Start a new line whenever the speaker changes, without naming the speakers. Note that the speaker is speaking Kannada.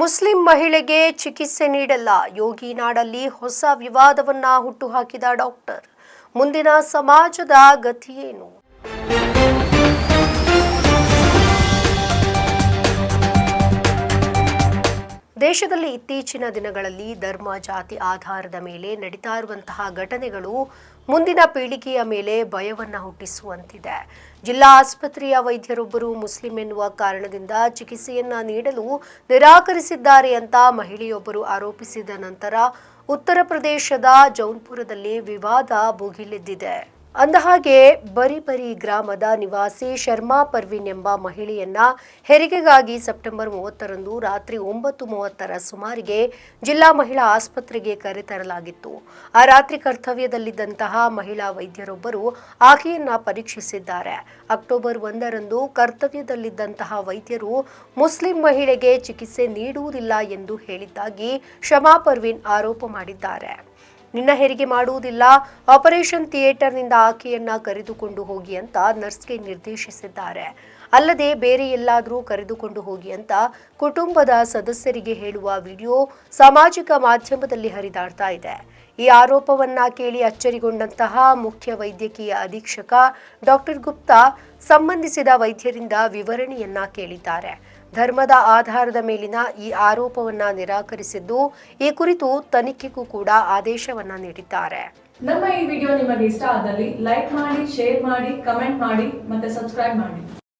ಮುಸ್ಲಿಂ ಮಹಿಳೆಗೆ ಚಿಕಿತ್ಸೆ ನೀಡಲ್ಲ. ಯೋಗಿ ನಾಡಲ್ಲಿ ಹೊಸ ವಿವಾದವನ್ನ ಹುಟ್ಟುಹಾಕಿದ ಡಾಕ್ಟರ್. ಮುಂದಿನ ಸಮಾಜದ ಗತಿಯೇನು ದೇಶದಲ್ಲಿ ಇತ್ತೀಚಿನ ದಿನಗಳಲ್ಲಿ ಧರ್ಮ, ಜಾತಿ ಆಧಾರದ ಮೇಲೆ ನಡೀತಾ ಇರುವಂತಹ ಘಟನೆಗಳು ಮುಂದಿನ ಪೀಳಿಗೆಯ ಮೇಲೆ ಭಯವನ್ನು ಹುಟ್ಟಿಸುವಂತಿದೆ. ಜಿಲ್ಲಾ ಆಸ್ಪತ್ರೆಯ ವೈದ್ಯರೊಬ್ಬರು ಮುಸ್ಲಿಂ ಎನ್ನುವ ಕಾರಣದಿಂದ ಚಿಕಿತ್ಸೆಯನ್ನ ನೀಡಲು ನಿರಾಕರಿಸಿದ್ದಾರೆ ಅಂತ ಮಹಿಳೆಯೊಬ್ಬರು ಆರೋಪಿಸಿದ ನಂತರ ಉತ್ತರ ಪ್ರದೇಶದ ಜೌನ್ಪುರದಲ್ಲಿ ವಿವಾದ ಭುಗಿಲೆದ್ದಿದೆ. ಅಂದಹಾಗೆ ಬರಿಬರಿ ಗ್ರಾಮದ ನಿವಾಸಿ ಶರ್ಮಾ ಪರ್ವಿನ್ ಎಂಬ ಮಹಿಳೆಯನ್ನ ಹೆರಿಗೆಗಾಗಿ ಸೆಪ್ಟೆಂಬರ್ ಮೂವತ್ತರಂದು ರಾತ್ರಿ ಒಂಬತ್ತು ಮೂವತ್ತರ ಸುಮಾರಿಗೆ ಜಿಲ್ಲಾ ಮಹಿಳಾ ಆಸ್ಪತ್ರೆಗೆ ಕರೆತರಲಾಗಿತ್ತು. ಆ ರಾತ್ರಿ ಕರ್ತವ್ಯದಲ್ಲಿದ್ದಂತಹ ಮಹಿಳಾ ವೈದ್ಯರೊಬ್ಬರು ಆಕೆಯನ್ನ ಪರೀಕ್ಷಿಸಿದ್ದಾರೆ. ಅಕ್ಟೋಬರ್ ಒಂದರಂದು ಕರ್ತವ್ಯದಲ್ಲಿದ್ದಂತಹ ವೈದ್ಯರು ಮುಸ್ಲಿಂ ಮಹಿಳೆಗೆ ಚಿಕಿತ್ಸೆ ನೀಡುವುದಿಲ್ಲ ಎಂದು ಹೇಳಿದ್ದಾಗಿ ಶಮಾ ಪರ್ವಿನ್ ಆರೋಪ ಮಾಡಿದ್ದಾರೆ. ನಿನ್ನ ಹೆರಿಗೆ ಮಾಡುವುದಿಲ್ಲ. ಆಪರೇಷನ್ ಥಿಯೇಟರ್ನಿಂದ ಆಕೆಯನ್ನ ಕರೆದುಕೊಂಡು ಹೋಗಿ ಅಂತ ನರ್ಸ್ಗೆ ನಿರ್ದೇಶಿಸಿದ್ದಾರೆ. ಅಲ್ಲದೆ ಬೇರೆ ಎಲ್ಲಾದರೂ ಕರೆದುಕೊಂಡು ಹೋಗಿ ಅಂತ ಕುಟುಂಬದ ಸದಸ್ಯರಿಗೆ ಹೇಳುವ ವಿಡಿಯೋ ಸಾಮಾಜಿಕ ಮಾಧ್ಯಮದಲ್ಲಿ ಹರಿದಾಡ್ತಾ ಇದೆ. ಈ ಆರೋಪವನ್ನ ಕೇಳಿ ಅಚ್ಚರಿಗೊಂಡಂತಹ ಮುಖ್ಯ ವೈದ್ಯಕೀಯ ಅಧೀಕ್ಷಕ ಡಾಕ್ಟರ್ ಗುಪ್ತಾ ಸಂಬಂಧಿಸಿದ ವೈದ್ಯರಿಂದ ವಿವರಣೆಯನ್ನ ಕೇಳಿದ್ದಾರೆ. ಧರ್ಮದ ಆಧಾರದ ಮೇಲಿನ ಈ ಆರೋಪವನ್ನ ನಿರಾಕರಿಸಿದ್ದು, ಈ ಕುರಿತು ತನಿಖೆಗೂ ಕೂಡ ಆದೇಶವನ್ನ ನೀಡಿದ್ದಾರೆ.
ನಮ್ಮ ಈ ವಿಡಿಯೋ ನಿಮಗೆ ಇಷ್ಟ ಆದಲ್ಲಿ ಲೈಕ್ ಮಾಡಿ, ಶೇರ್ ಮಾಡಿ, ಕಮೆಂಟ್ ಮಾಡಿ, ಮತ್ತೆ ಸಬ್ಸ್ಕ್ರೈಬ್ ಮಾಡಿ.